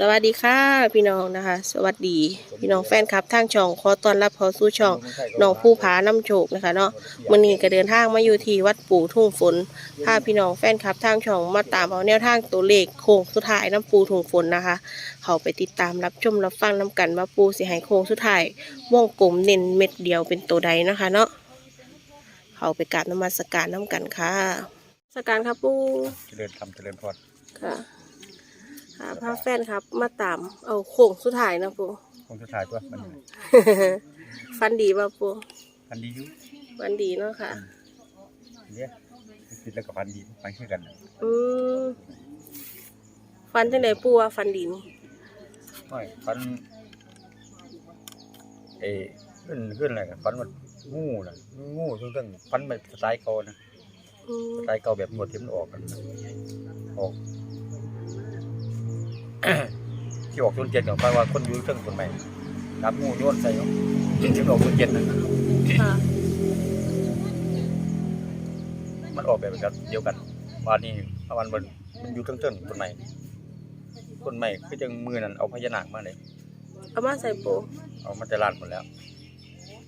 สวัสดีค่ะพี่น้องนะคะ สวัสดีพี่น้องแฟนคลับทางช่องขอต้อนรับเข้าสู่ช่องน้องผู้ผาน้ำโชคนะคะเนาะมื่อนี้ก็เดินทางมาอยู่ที่วัดปู่ทุ่งฝนพาพี่น้องแฟนคลับทางช่องมาตามเอาแนวทางตัวเลขโค้งสุดท้ายน้ำปูทุ่งฝนนะคะ เขาไปติดตามรับชมรับฟังน้กันว่าปูสิให้โค้งสุดท้ายวงกลมเน้นเม็ดเดียวเป็นตัวใดนะคะ เนาะเขาไปกราบนมัสการน้กันค่ะสการครับปูเจริญธรรมเจริญพรค่ะ หาพาแฟนครับ มาตาม เอาโค้งสุดท้ายนะปูคงสุดท้ายตัวมันนี่ฟันดีป่ะปูพันดีอยู่ฟันดีเนาะค่ะ เนี่ยคิดแล้วก็พันดีพันคือกันอืมฟันจังไดปูว่าฟันดีนี่ไม่พันเอ้ขึ้นขึ้นอะไรกันพันมันงูน่ะงูซึ่งซึ่งพันมันสไตล์เก่านะอืมสไตล์เก่าแบบหมดที่มันออกกันออก ที่ออกต้นเจ็ดของพันว่าคนอยื้อเครื่องคนใหม่รับงูโยนใส่เนาะที่มันออกต้นเจ็ดนะค่ะมันออกแบบกันเดียวกันวันนี้ประมาณมันมันอยู่เครื่องๆคนใหม่คนใหม่คือจังมือนั่นเอาพญานาคมาเลยเอามาใส่ปูเอามาจะลานหมดแล้ว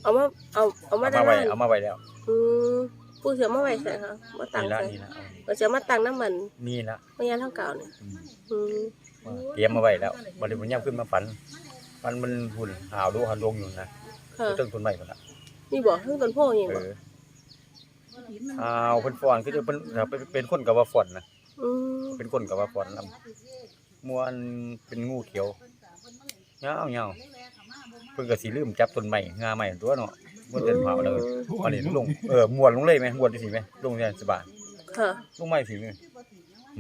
เอามาเอาเอามาเอาด้ามานไว้ล่างเอามาไว้แล้วอืมปูเสียมาไว้ใส่ค่ะมาตังนี่ละใส่นี่ละเราจะมาตังน้ำมันนี่ละไม่ยันเท่าเก่าเนี่ยอืมอืม เตรียมมาไว้แล้วบริบทย่ำขึ้นมาฝันมันมันหุ่นหาวดูหันลงอยู่นะค่ะตึ้งต้นใหม่หมดละนี่บอกเพิ่งต้นโพอย่างเอบอกอหาวเป็นฟอนคือจะเป็นเป็นเป็นคนกับว่าฟอนนะอืมเป็นคนกับว่าฟอนลำมวนเป็นงูเขียวเงาเงาเพิ่งก็สีลืมจับต้นใหม่งาใหม่ตัวเนาะมันเดินเผาเลยอันนี้ลงเออมวนลงเลยไหมมวนที่สีไหมลงเนี่ยสบายค่ะ ลงไม่ถึงเลย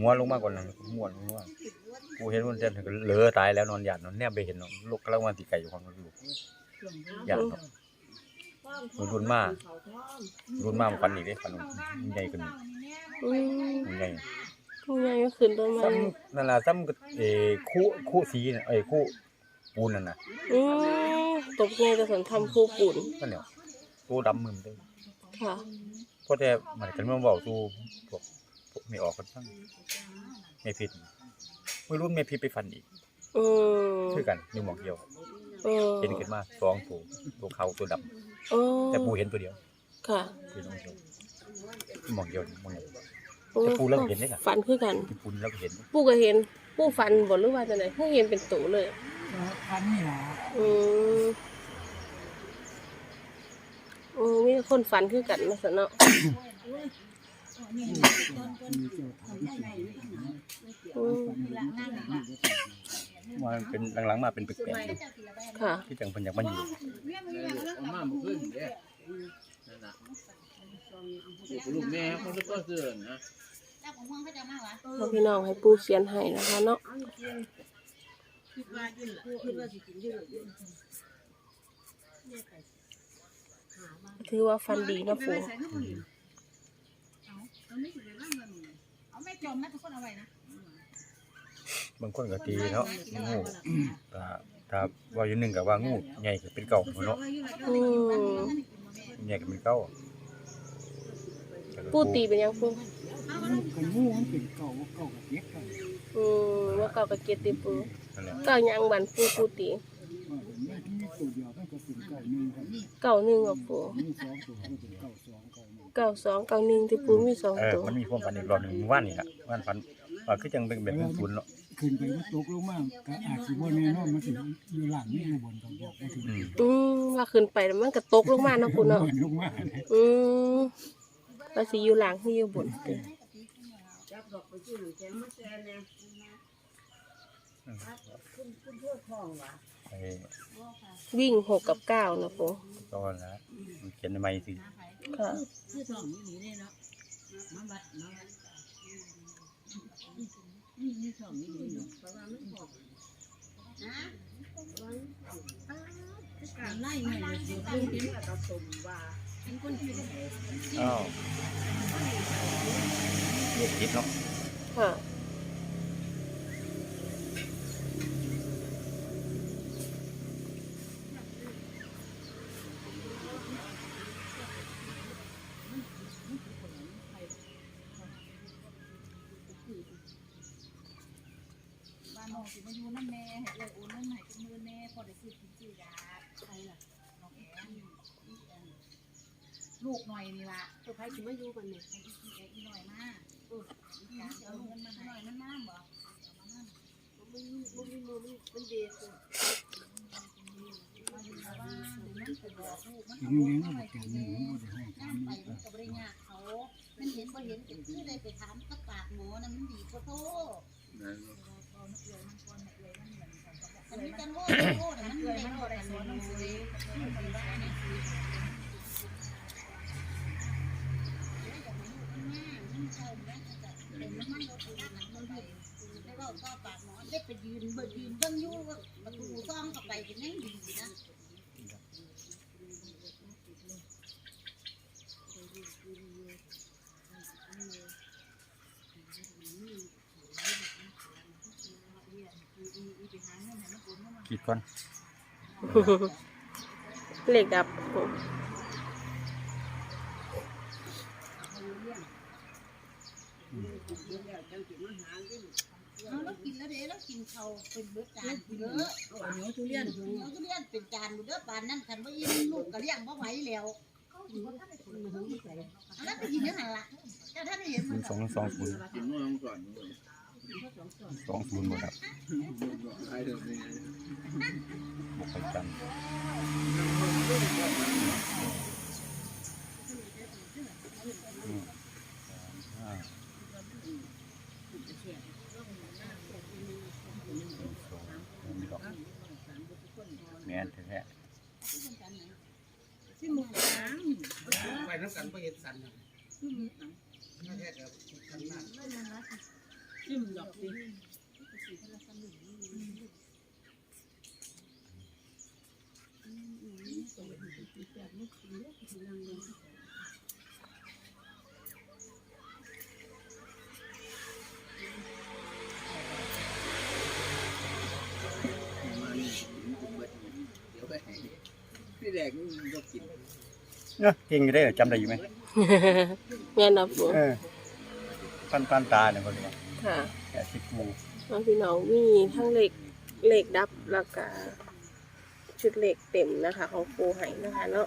ม้วนลงมากกว่านั้นม้วนลงมากู กูเห็นมันเดินก็เหลือตายแล้วนอนหยาดนอนแนบไปเห็นเนาะลูกกำลังวันตีไก่อยู่ของลูกหยาดเนาะมันรุนมากรุนมากมันฟันอีกเลยฟันมันใหญ่ขึ้นอืมมันใหญ่นี่ไงก็ขึ้นต้นไม้ซ้ำนั่นแหละซ้ำกับเอ่อคู่คู่สีน่ะเอ้คู่ปูนนั่นน่ะอตบไงจะสนทำคู่ปุ่นนั่นเนี่ยตัวดำมึนเลยค่ะเพราะแต่มันกันมาบอกตัวพวกพวกไม่ออกกันทั้งไม่ผิด ไม่รู้ไม่ผิดไปฟันอีกอืมคือกันอยู่หมองเดียวเออเห็นขึ้นมาสองตัวตัวเขาตัวดำโอ้แต่ปูเห็นตัวเดียวค่ะคือน้องเดียวมองเดียวมองเดียว โอ้แต่ปูเริ่มเห็นได้ล่ะฟันคือกัน ที่ปูแล้วก็เห็นปูก็เห็น ปูฟันบ่หรือว่าจะไหนเพิ่งเห็นเป็นตูเลย พันนี่ล่ะอืมโอ้มีแต่คนฟันคือกันนะสนเนาะ ว่ามันเป็นหลังๆมาเป็นแปลกๆอยู่ค่ะ ที่จังเพิ่นอยากมาอยู่เอามาเมื่อคืนเด้นั่นน่ะลูกแม่เขาก็เสื่อนะเอาพี่น้องให้ปูเขียนให้นะคะเนาะถือว่าฟันดีนะปู เอาไม่จมนะทุกคนเอาไว้นะบางคนก็ตีเนาะงูถ้าถ้าว่าอยู่หนึงก็ว่างูใหญ่ก็เป็นเก่าพุ่นเนาะอืมใหญ่ก็เป็นเก่าปูตีเป็นยังปูกันงูมันเป็นเก่าเก่ากับเด็กกันอืมว่าเก่ากับเกียรติปูนั่นแหละเก่ายังบันปูปูตีว่าเป็นแม่ที่มีตัวเดียวมันก็เป็นเก่าหนึ่งครับเก่าหนึ่งกับปูมีสองตัวก็ เป็นเก่าสองเก่าหนึ่งเก่าสองเก่าหนึ่งที่ปูมีสองเออตัวมันมีความฝันอีกรอบหนึงเมื่อวานนี่ล่ะเมื่อวานฝันว่าคือจังเป็นแบบเป็นปูนเนาะขึ้นไปมันตกลงมาก็อาจสิบ่แน่นอนมันสิอยู่หลังนี่อยู่บนกับบอกบ่ถึงอืมอืมว่าขึ้นไปแล้วมันก็ตกลงมาเนาะปูเนาะลงมาเนี่ยอืมว่าสิอยู่หลังที่อยู่บนไอ้วิ่งหกกับเก้านะปูก็แล้วมันเขียนใหม่สิ ค่ะคือทองนี่นี่เลยเนาะมาบัดมาบัดนี่นี่ทองนี่นี่เนาะเพราะว่ามันบอกนะการไล่เงินอยู่ตรงนี้กับสมว่าเป็นคนที่อ้าวเรียกคิดเนาะค่ะ นนอกสิมาอยู่น้ำแม่ให้เอ้ยโอนเงินให้เป็นมื่นแน่พอได้ซื้อกินซื้อยาใครล่ะน้องแอนลูกหน่อยนี่ล่ะตัวใครสิมาอยู่กันเนี่ยให้อีเอ็อีหน่อยมาเอออีหยังสิเอาเงินมาหน่อยมันน้ำบ่เอมาน้ำมันมันมีมือมันมันเด็กเลยมาอยู่บ้านมันไปบอกลูกมันทีเอานี้ลูเลี้ยงกก็มาบ่ให้แก่กินนี่เด้บ่ได้ให้ถามนี่ก็น้ำไปมันก็บ่าเขามันเห็นบ่เห็นก็คือได้ไปถามกับปากหมอนะมันดีกว่าโต อานักเรียนมันควรนักเรียนมันเหมือนกันกับอัอันนนี้นี้จัจังงโง่แต่มันเลยมัมันนบ่บ่ได้ได้สสออนนหหนันังงสืสืออมันบ้านนี่คือได้เว้าต่อปาหมอได้ไปยืนเบิ่งยืนเบิ่งอยู่ว่าประตูซ่องเข้าไปกันนั่งดีนะ คิดก่อนเลขดับเอาแล้วกินแล้วเด้แล้วกินเขาเป็นเบิดจานเยอะเอาเหนียวทุเรียนเนื้อทุเรียนเป็นจานเด้อปานนั้นคันบ่อิ่มลูกก็เลี้ยงบ่ไหวแล้วแล้วไปกินยังไงล่ะเจ้าท่านได้เห็นหมันึ่นงสองสองศูน ย์กินมื้อน้ำก่อนสองศูนย์หมดครับไอ้เด้อนี่บวกไปจันอืมสามห้าสองมีดอกแม่นแท้ที่มุกสามไปน้ำกันไปเห็นสันน่ะน่าแท้เดี๋ยวทำหน้า จิ้ มดอกดิมานี่กินเบิดนี่เดี๋ยวไปให้พี่แดกนี่ก็กินๆเนาะเก่งอยู่ได้อจำได้อยู่ไหมแม่นดับปู เออปันปันตาเนี่ยเขาเรียกว่า ค่ะแก่สิบงูน้องพี่น้องมีทั้งเลขเลขดับแล้วก็ชุดเลขเต็มนะคะ ของปูไห้นะคะเนาะ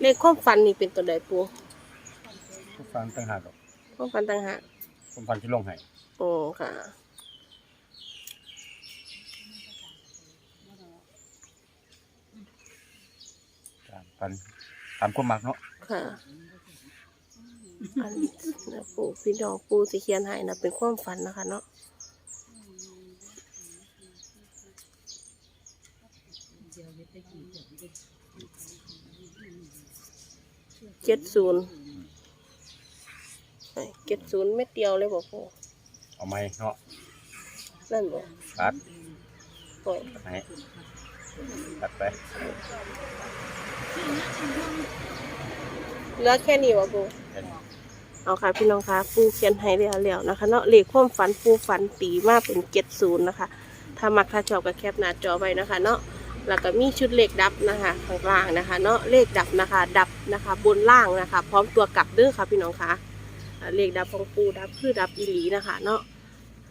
เลขความฟันนี่เป็นตัวใดปูผู้ฟังต่างหากดอกความฟันต่างหากผมฟันที่ลงให้โอ้ค่ะ ตามปันตามความมักเนาะค่ะ อันนะปูพี่น้องปูสิเขียนให้นะเป็นความฝันนะคะเนาะเจ็ดศูนย์เจ็ดศูนย์เม็ดเดียวเลยบอกปูเอาไหมเนาะนั่นบอกตัดโอ้ยตัดให้ตัดไป เหลือแค่นี้วะปูแค่นี้เอาค่ะพี่น้องคะปูเขียนให้แล้วแล้วนะคะเนาะเลขความฝันปูฝันตีมาเป็นเจ็ดศูนย์นะคะ ถ้ามักถ้าชอบก็แคปหน้าจอไว้นะคะ เนาะแล้วก็มีชุดเลขดับนะคะข้างล่างนะคะ เนาะเลขดับนะคะ ดับนะคะ บนล่างนะคะ พร้อมตัวกลับเด้อค่ะพี่น้องคะอ่าเลขดับของปูดับคือดับอีหลีนะคะ เนาะ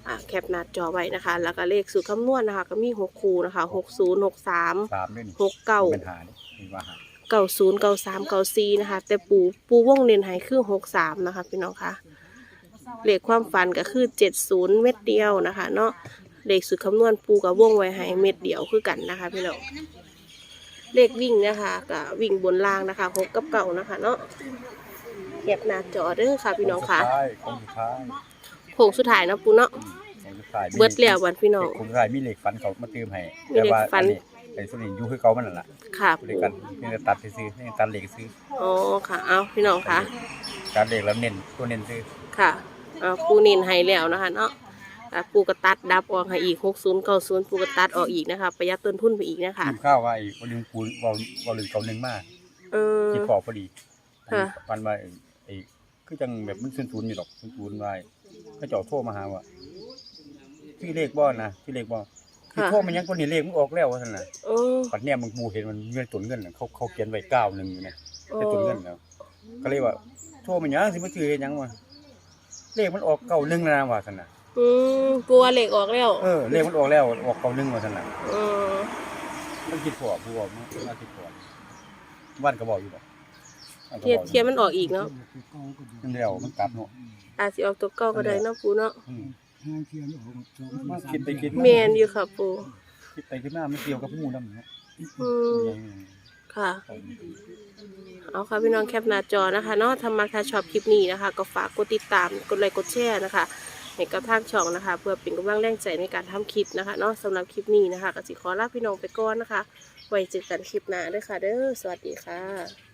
อ่าแคปหน้าจอไว้นะคะ แล้วก็เลขสูตรคำนวณนะคะ ก็มีหกคูนะคะหกศูนย์หกสามสามด้วยนี่หกเก้า เป็นหาดิมีว่าหาเก้าศูนย์เก้าสามเก้าสี่นะคะ แต่ปูปูวงเน้นให้คือหกสามนะคะ พี่น้องคะเลขความฝันก็คือเจ็ดศูนย์เม็ดเดียวนะคะ เนาะเลขสุดคำนวณปูกับวงไว้ให้เม็ดเดียวคือกันนะคะ พี่น้องเลขวิ่งนะคะก็วิ่งบนล่างนะคะหกกับเก่านะคะ เนาะแคปหน้าจอเด้อค่ะ พี่น้องค่ะของสุดท้ายโค้งสุดท้ายเนาะปูเนาะของสุดท้ายเบิดแล้ววันพี่น้อง ของสุดท้ายมีเหล็กฟันเขามาเติมให้มีเหล็กฟันแต่ว่าอั ไอ้ส่วนนี้อยู่คือเขามันนั่นแหละค่ะบริปูการนี่จะตัดซื้อนี่ตัดเหล็กซื้ออ๋อค่ะ เอาพี่น้องค่ะ ตัดเหล็กแล้วเน้นตัวเน้นซื้อค่ะเอาปูนินให้แล้วนะคะเนาะอะปูกระตัดดับออกให้อีกหกศูนย์เก้าศูนย์ปูกระตัดออกอีกนะคะประหยัดต้นทุนไปอีกนะคะกินข้าวว่าไอ้วอลลึงปูนวอลวอลลึงเก่าหนึ่งมากเออคิดพอพอดีค่ะฟันมาไอ้คือจังแบบมันศูนย์ๆอยู่ดอกศูนย์ๆไว้เขาเจ้าโทรมาหาว่าที่เลขบ่นะที่เลขบ่ ที่โทรมันยังคนนี้เลขมันออกแล้วว่าซั่นน่ะโอ้ปัดเนี่ยมึงมูเห็นมันเงินตุนเงินน่ะเขาเขาเขียนไว้เก้าหนึ่งอยู่เนี่ยโอ้เป็นตุนเงินแล้วก็เลยว่าโทรมันยังสิมาซื้อเฮ็ดหยังวะเลขมันออกเก้าหนึ่งแล้วนะว่าซั่นน่ะอืมปูว่าเหล็กออกแล้วเออเลขมันออกแล้วออกเก่าหนึงว่าซั่นน่ะอืมมันคิดพอผู้บอกมันว่าคิดพอวันก็บอกอยู่บ่วันก็เทียบอกเทียมันออกอีกเนาะเก่าก็ดีมันเดียวมันกลับเนาะอาจสิออกตัวเก่าก็ได้เนาะปูเนาะอืม ห้างเทียนออกสองมันคิดไปคิดแมนอยู่ค่ะปูคิดไปคิดมามันเกี่ยวกับหมู่นำเนาะอืมค่ะ เอาค่ะพี่น้องแคปหน้าจอนะคะเนาะทำมาถ้าชอบคลิปนี้นะคะ ก็ฝากกดติดตามกดไลค์กดแชร์นะคะให้กับทางช่องนะคะ เพื่อเป็นกำลังแรงใจในการทำคลิปนะคะเนาะสำหรับคลิปนี้นะคะก็สิขอลาพี่น้องไปก่อนนะคะ ไว้เจอกันคลิปหน้าด้วยค่ะ เด้อสวัสดีค่ะ